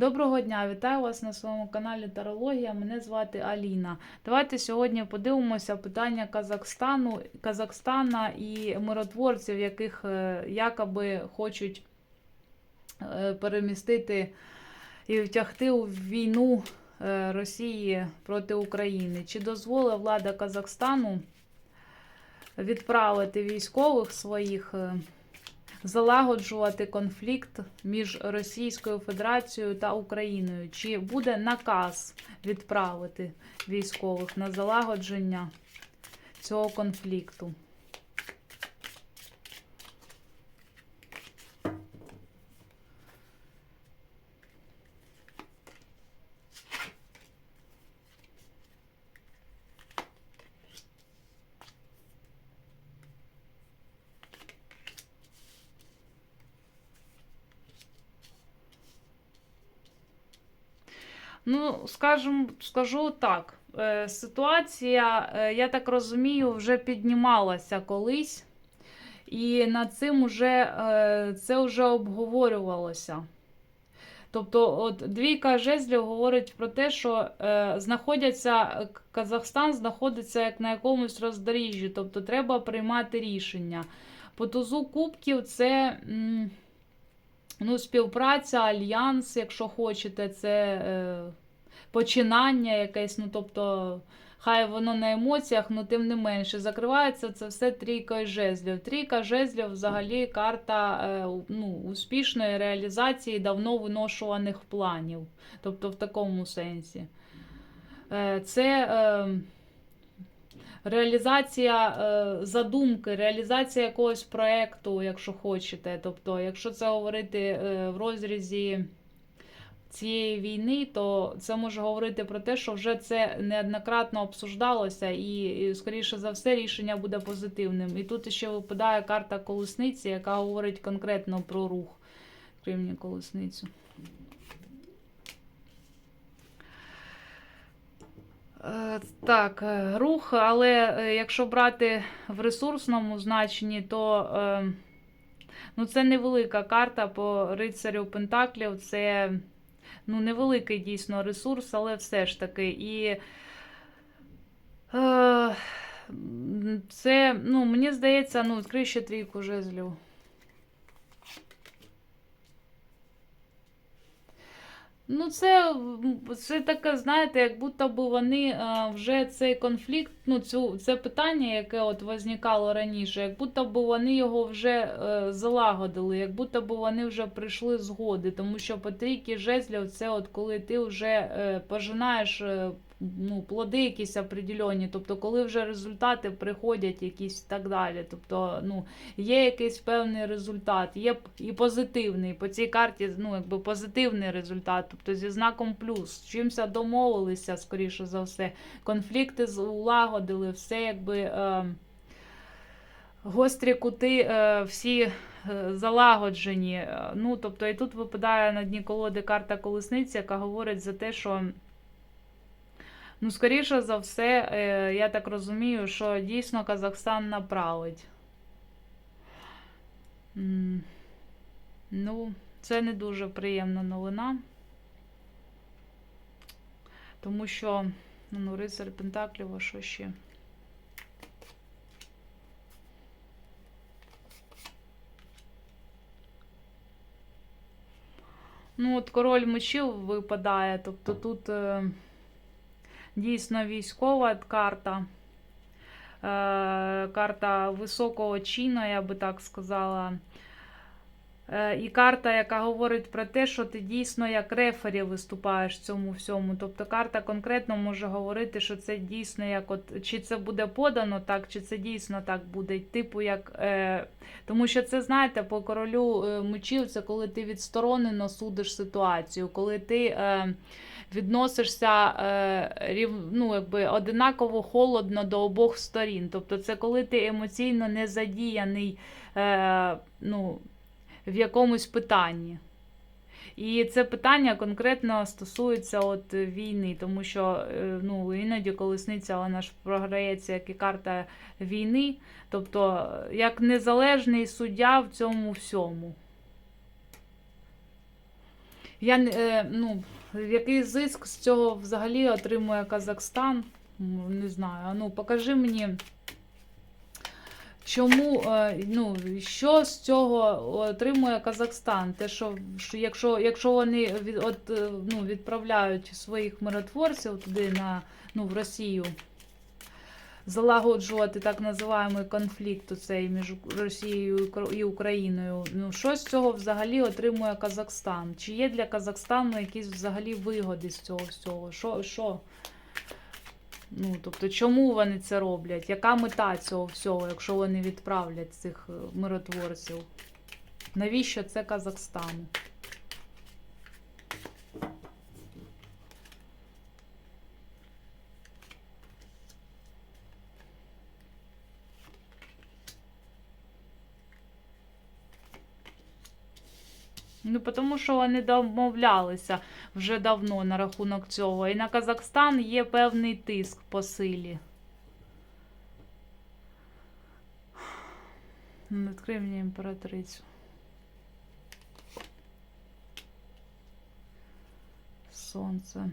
Доброго дня, вітаю вас на своєму каналі Тарологія. Мене звати Аліна. Давайте сьогодні подивимося питання Казахстану, Казахстана і миротворців, яких е, якоби хочуть е, перемістити і втягти у війну е, Росії проти України. Чи дозволить влада Казахстану відправити військових своїх? Залагоджувати конфлікт між Російською Федерацією та Україною. Чи буде наказ відправити військових на залагодження цього конфлікту? Ну, скажем, скажу так. е, Ситуація, е, я так розумію, вже піднімалася колись, і над цим уже, е, це вже обговорювалося. Тобто, от двійка жезлів говорить про те, що е, знаходяться, Казахстан знаходиться як на якомусь роздоріжжі, тобто треба приймати рішення. По тузу кубків це. м, Ну, співпраця, альянс, якщо хочете, це е, починання якесь, ну тобто, хай воно на емоціях, ну тим не менше. Закривається це все трійкою жезлів. Трійка жезлів взагалі карта е, ну, успішної реалізації давно виношуваних планів. Тобто в такому сенсі. Е, це. Е, Реалізація задумки, реалізація якогось проєкту, якщо хочете. Тобто, якщо це говорити в розрізі цієї війни, то це може говорити про те, що вже це неоднократно обсуждалося, і, скоріше за все, рішення буде позитивним. І тут ще випадає карта колесниці, яка говорить конкретно про рух. Крім мені колесницю. Е, Так, е, рух, але е, якщо брати в ресурсному значенні, то ну, це невелика карта по рицарю Пентаклів. Це ну, невеликий дійсно ресурс, але все ж таки. І е, це, ну, мені здається, ну, відкрий ще трійку жезлів. Ну, це, це таке, знаєте, як будто би вони е, вже цей конфлікт, ну, цю, це питання, яке от возникало раніше, як будто би вони його вже е, залагодили, як будто би вони вже прийшли згоди. Тому що по трійки жезлів це от коли ти вже е, пожинаєш е, ну, плоди якісь определені, тобто коли вже результати приходять якісь і так далі. Тобто, ну, є якийсь певний результат, є і позитивний. По цій карті ну, якби позитивний результат, тобто зі знаком плюс. Чимся домовилися, скоріше за все. Конфлікти улагодили, все якби. Е, Гострі кути е, всі е, залагоджені. Е, Ну, тобто, і тут випадає на дні колоди карта колесниці, яка говорить за те, що Ну, скоріше за все, е, я так розумію, що дійсно Казахстан направить. Ну, це не дуже приємна новина. Тому що, ну, рицар Пентаклів, а що ще? Ну, от король мечів випадає, тобто тут. Дійсно військова карта. Е, карта високого чину, я би так сказала. Е, і карта, яка говорить про те, що ти дійсно як рефері виступаєш в цьому всьому. Тобто карта конкретно може говорити, що це дійсно як от, чи це буде подано так, чи це дійсно так буде. Типу, як, е, тому що це, знаєте, по королю е, мечів, це коли ти відсторонено судиш ситуацію, коли ти. Е, відносишся е, рів, ну, якби одинаково холодно до обох сторін. Тобто, це коли ти емоційно не задіяний е, ну, в якомусь питанні. І це питання конкретно стосується от війни, тому що е, ну, іноді колесниця вона ж програється як і карта війни, тобто як незалежний суддя в цьому всьому. Я не- е, ну, який зиск з цього взагалі отримує Казахстан? Не знаю. Ну, покажи мені. Чому, е, ну, що з цього отримує Казахстан? Те, що, що якщо, якщо вони від, от, е, ну, відправляють своїх миротворців туди на, ну, в Росію, залагоджувати так називаємий конфлікт цей між Росією і Україною. Ну, що з цього взагалі отримує Казахстан? Чи є для Казахстану якісь взагалі вигоди з цього всього? Що? що? Ну, тобто, чому вони це роблять? Яка мета цього всього, якщо вони відправлять цих е, миротворців? Навіщо це Казахстану? Ну, тому що вони домовлялися вже давно на рахунок цього. І на Казахстан є певний тиск по силі. Відкрий мені імператрицю. Сонце.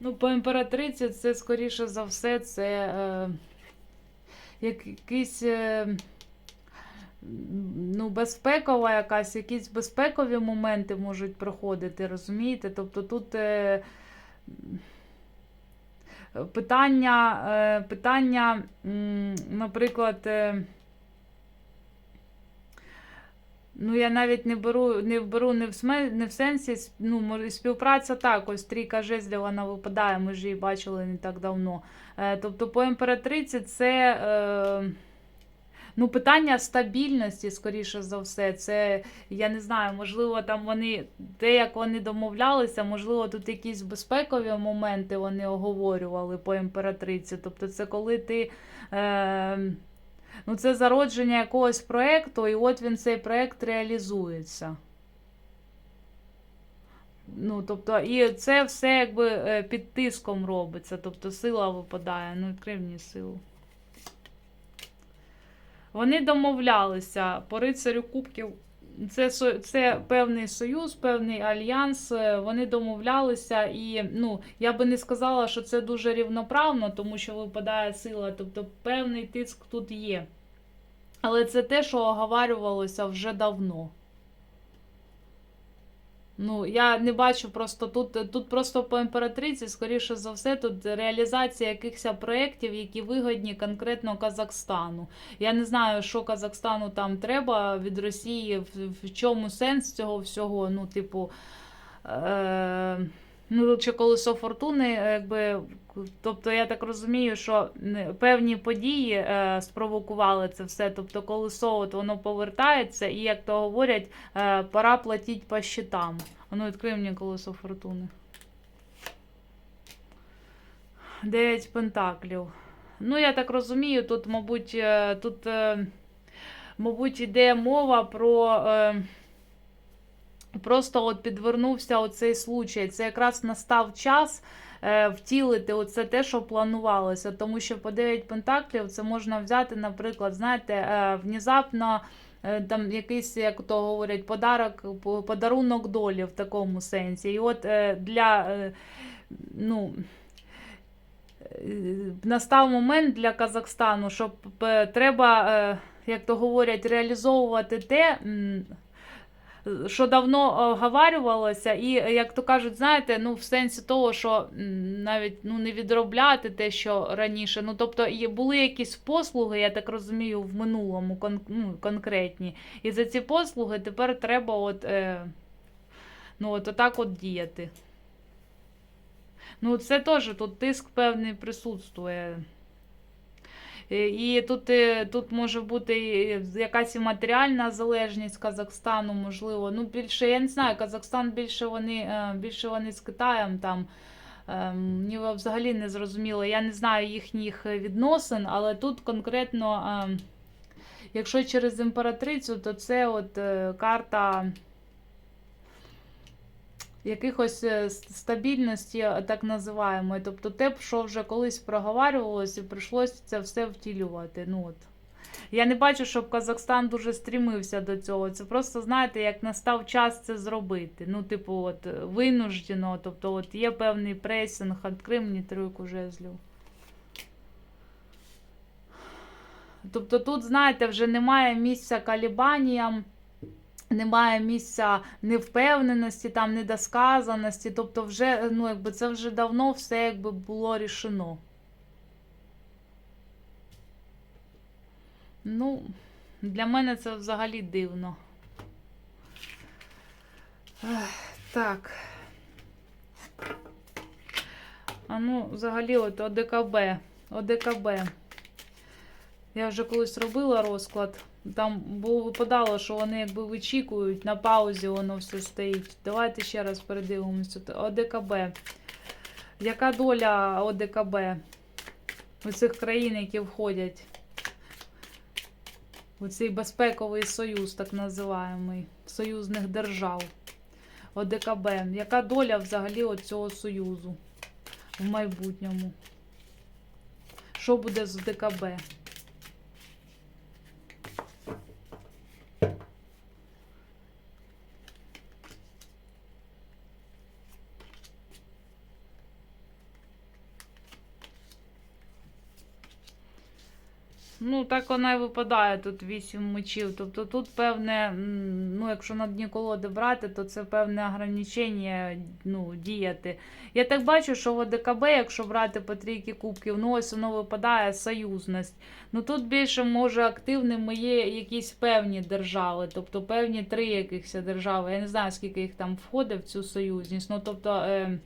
Ну, по імператриці це, скоріше за все, це е, якийсь. Е, ну, безпекова якась, якісь безпекові моменти можуть проходити, розумієте? Тобто тут е, питання, е, питання, наприклад, е, ну, я навіть не беру, не беру не в, сме, не в сенсі, ну, співпраця так, ось трійка жезлів, вона випадає, ми ж її бачили не так давно. Е, тобто по імператриці це. Е, Ну, питання стабільності, скоріше за все, це я не знаю, можливо, там вони, те, як вони домовлялися, можливо, тут якісь безпекові моменти вони оговорювали по імператриці. Тобто, це коли ти. Е, ну, це зародження якогось проєкту, і от він цей проєкт реалізується. Ну, тобто, і це все якби е, під тиском робиться. Тобто сила випадає. Ну, мені силу. Вони домовлялися по рицарю кубків. Це, це певний союз, певний альянс. е, Вони домовлялися, і ну я би не сказала, що це дуже рівноправно, тому що випадає сила. Тобто певний тиск тут є. Але це те, що оговарювалося вже давно. Ну, я не бачу просто тут, тут просто по імператриці, скоріше за все, тут реалізація якихось проєктів, які вигодні конкретно Казахстану. Я не знаю, що Казахстану там треба від Росії, в, в чому сенс цього всього. Ну, типу, е, ну, чи колесо фортуни, якби. Тобто, я так розумію, що певні події е, спровокували це все. Тобто, колесо от воно повертається, і як то говорять, е, пора платити по щитам. Воно відкриє мені колесо фортуни. Дев'ять пентаклів. Ну, я так розумію, тут, мабуть, е, тут, е, мабуть, йде мова про. е, Просто от підвернувся оцей случай. Це якраз настав час е, втілити оце те, що планувалося. Тому що по 9 пентаклів це можна взяти, наприклад, знаєте, е, внезапно. е, Там якийсь, як то говорять, подарок, подарунок долі в такому сенсі. І от для ну, настав момент для Казахстану, що треба, як то говорять, реалізовувати те, що давно оговарювалося, і, як то кажуть, знаєте, ну в сенсі того, що навіть ну, не відробляти те, що раніше. Ну, тобто були якісь послуги, я так розумію, в минулому кон, ну, конкретні. І за ці послуги тепер треба от, е, ну, от, отак от діяти. Ну, це теж тут тиск певний присутствує. Е, І тут, е, тут може бути якась і матеріальна залежність Казахстану, можливо. Ну, більше, я не знаю, Казахстан більше вони, е, більше вони з Китаєм там. е, Мені взагалі не зрозуміло. Я не знаю їхніх відносин, але тут конкретно, е, якщо через імператрицю, то це от е, карта якихось е, стабільності, е, так називаємо. Тобто те, що вже колись проговарювалося, і прийшлося це все втілювати. Ну, от. Я не бачу, щоб Казахстан дуже стрімився до цього. Це просто, знаєте, як настав час це зробити. Ну, типу, от винуждено, тобто, от є певний пресинг, відкрий мені тройку. Тобто тут, знаєте, вже немає місця калібаніям, немає місця невпевненості, там недосказаності. Тобто, вже, ну, якби це вже давно все якби було рішено. Ну, для мене це взагалі дивно. Так. А ну, взагалі, от ОДКБ. ОДКБ. Я вже колись робила розклад. Там було випадало, що вони якби вичікують, на паузі воно все стоїть. Давайте ще раз передивимося. ОДКБ. Яка доля ОДКБ у цих країн, які входять? У цей безпековий союз, так називаємий, союзних держав. ОДКБ. Яка доля взагалі цього союзу в майбутньому? Що буде з ОДКБ? Ну, так вона і випадає тут 8 мечів. Тобто тут певне, ну, якщо на дні колоди брати, то це певне ограничення ну, діяти. Я так бачу, що в ОДКБ, якщо брати по трійки кубків, ну ось воно випадає союзність. Ну тут більше може активними є якісь певні держави, тобто певні три якихось держави. Я не знаю, скільки їх там входить в цю союзність. Ну, тобто. Е,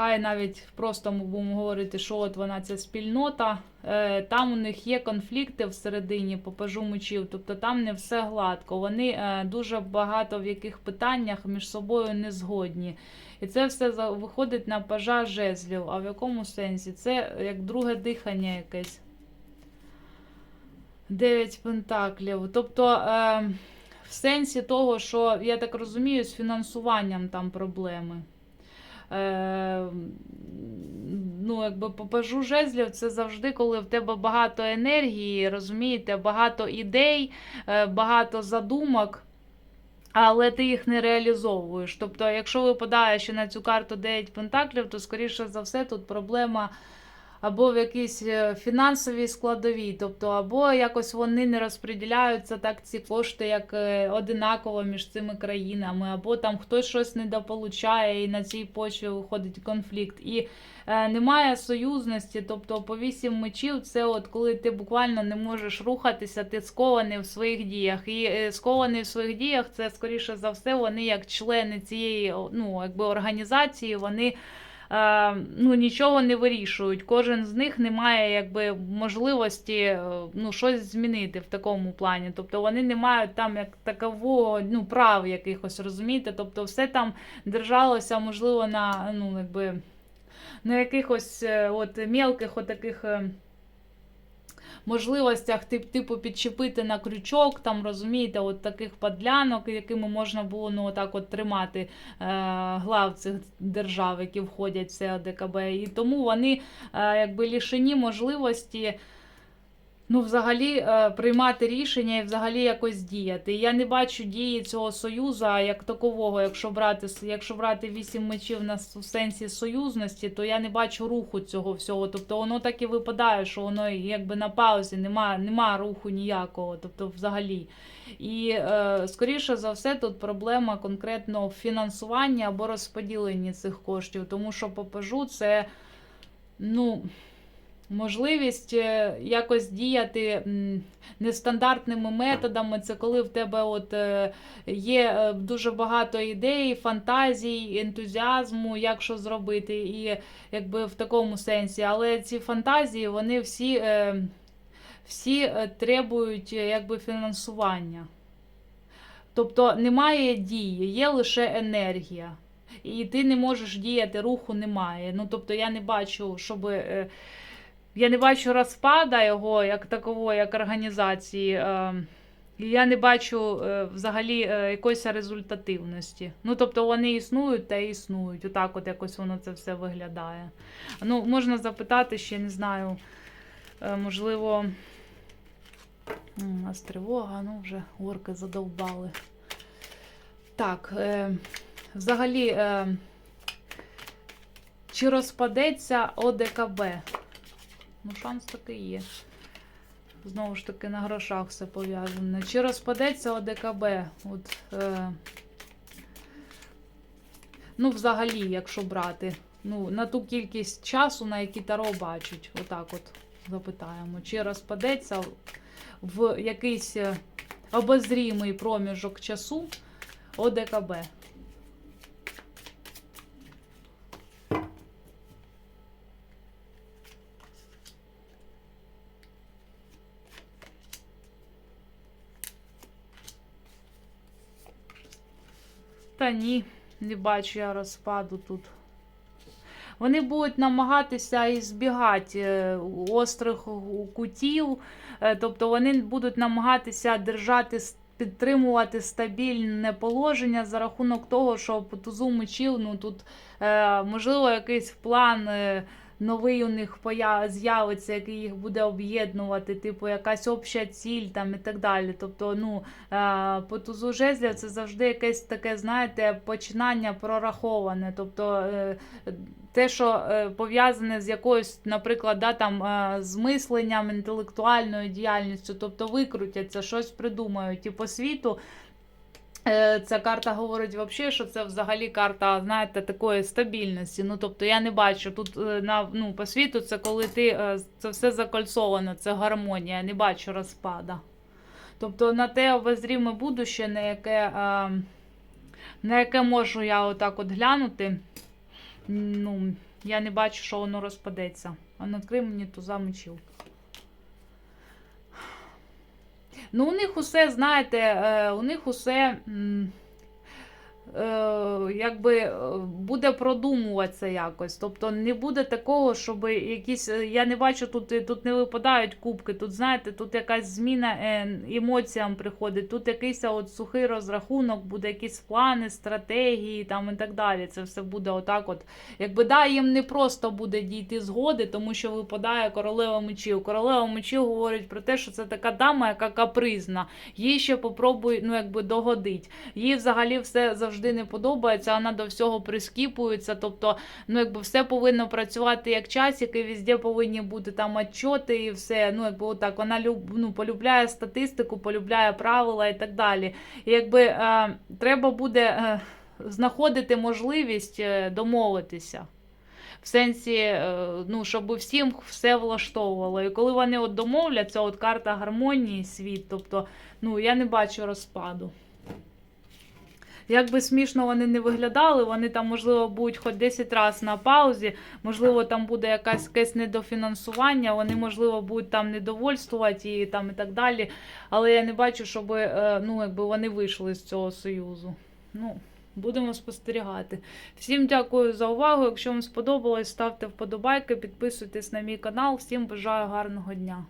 Хай навіть просто ми будемо говорити, що от вона ця спільнота. Е, Там у них є конфлікти всередині по пажу мечів, тобто там не все гладко. Вони е, дуже багато в яких питаннях між собою не згодні. І це все виходить на пажа жезлів. А в якому сенсі? Це як друге дихання якесь. Дев'ять пентаклів. Тобто. Е, в сенсі того, що я так розумію, з фінансуванням там проблеми. Е, ну, якби попажу жезлів, це завжди, коли в тебе багато енергії, розумієте, багато ідей, е, багато задумок. Але ти їх не реалізовуєш. Тобто, якщо випадає ще на цю карту 9 пентаклів, то, скоріше за все, тут проблема або в якійсь е, фінансовій складовій, тобто, або якось вони не розподіляються так ці кошти, як е, одинаково між цими країнами, або там хтось щось недополучає, і на цій почві виходить конфлікт. І е, немає союзності, тобто по вісім мечів, це от коли ти буквально не можеш рухатися, ти скований в своїх діях. І е, скований в своїх діях, це скоріше за все, вони як члени цієї ну, якби організації, вони ну, нічого не вирішують. Кожен з них не має якби, можливості е, ну, щось змінити в такому плані. Тобто вони не мають там як такового ну, прав якихось, розумієте? Тобто все там держалося, можливо, на ну, якби, на якихось е, от, мелких отаких. е, Можливостях тип, типу підчепити на крючок, там розумієте, от таких подлянок, якими можна було ну, отак от тримати е, глав цих держав, які входять в це ДКБ. І тому вони е, якби лишені можливості ну, взагалі е, приймати рішення і взагалі якось діяти. Я не бачу дії цього союзу як такового. Якщо брати якщо брати вісім мечів на в сенсі союзності, то я не бачу руху цього всього. Тобто воно так і випадає, що воно якби на паузі, немає, немає руху ніякого, тобто взагалі. І е, скоріше за все, тут проблема конкретно в фінансуванні або розподіленні цих коштів, тому що по пажу це ну. Можливість е, якось діяти нестандартними методами. Це коли в тебе от е, є е, дуже багато ідей, фантазій, ентузіазму, як що зробити, і якби в такому сенсі. Але ці фантазії вони всі, всі требують якби фінансування. Тобто немає дії, є лише енергія. І ти не можеш діяти, руху немає. Ну, тобто я не бачу, щоб. Я не бачу розпада його як такової, як організації. е, і Я не бачу е, взагалі е, якоїсь результативності. Ну, тобто вони існують та існують. Отак от якось воно це все виглядає. Ну, можна запитати ще, не знаю, можливо, У нас тривога, ну вже орки задовбали. Так, взагалі, чи розпадеться ОДКБ? Ну, шанс такий є. Знову ж таки, на грошах все пов'язано. Чи розпадеться ОДКБ? От, е, ну, взагалі, якщо брати. Ну, на ту кількість часу, на який Таро бачить. Отак от запитаємо. Чи розпадеться в якийсь е, обозрімий проміжок часу ОДКБ? Та ні, не бачу я розпаду тут. Вони будуть намагатися і збігати е, острих кутів, е, тобто вони будуть намагатися держати, підтримувати стабільне положення за рахунок того, що по тузу мечів, ну тут е, можливо якийсь план. Новий у них з'явиться, який їх буде об'єднувати, типу якась обща ціль там і так далі. Тобто, ну е, по тузу жезлів це завжди якесь таке, знаєте, починання прораховане. Тобто е, те, що е, пов'язане з якоюсь, наприклад, да, там, з мисленням, інтелектуальною діяльністю, тобто викрутяться, щось придумають. І по світу ця карта говорить взагалі, що це взагалі карта, знаєте, такої стабільності. Ну, тобто я не бачу тут е, на, ну, по світу це коли ти е, це все закольцовано, це гармонія, я не бачу розпада. Тобто на те обозріме будуще, на яке, е, на яке можу я отак от глянути, ну, я не бачу, що воно розпадеться. А відкрий мені туза мечів. Ну, у них усе, знаєте, е, у них усе. Якби е, буде продумуватися якось. Тобто не буде такого, щоб якісь. е, Я не бачу, тут, тут не випадають кубки. Тут, знаєте, тут якась зміна е, емоціям приходить, тут якийсь от сухий розрахунок, буде якісь плани, стратегії там і так далі. Це все буде отак. от. Якби да, їм не просто буде дійти згоди, тому що випадає королева мечів. Королева мечів говорить про те, що це така дама, яка капризна. Їй ще попробуй, ну якби догодить. Їй взагалі все завжди не подобається, вона до всього прискіпується. Тобто, ну якби все повинно працювати як часики, везде повинні бути там отчоти і все. Ну, якби отак. Вона люб, ну, полюбляє статистику, полюбляє правила і так далі. І якби е, треба буде е, знаходити можливість е, домовитися. В сенсі, е, ну, щоб всім все влаштовувало. І коли вони от домовляться, от карта гармонії, світ, тобто, ну, я не бачу розпаду. Як би смішно вони не виглядали, вони там, можливо, будуть хоч 10 разів на паузі, можливо, там буде якась, якесь недофінансування, вони, можливо, будуть там недовольствувати і, там, і так далі. Але я не бачу, щоб е, ну, якби вони вийшли з цього союзу. Ну, будемо спостерігати. Всім дякую за увагу. Якщо вам сподобалось, ставте вподобайки, підписуйтесь на мій канал. Всім бажаю гарного дня.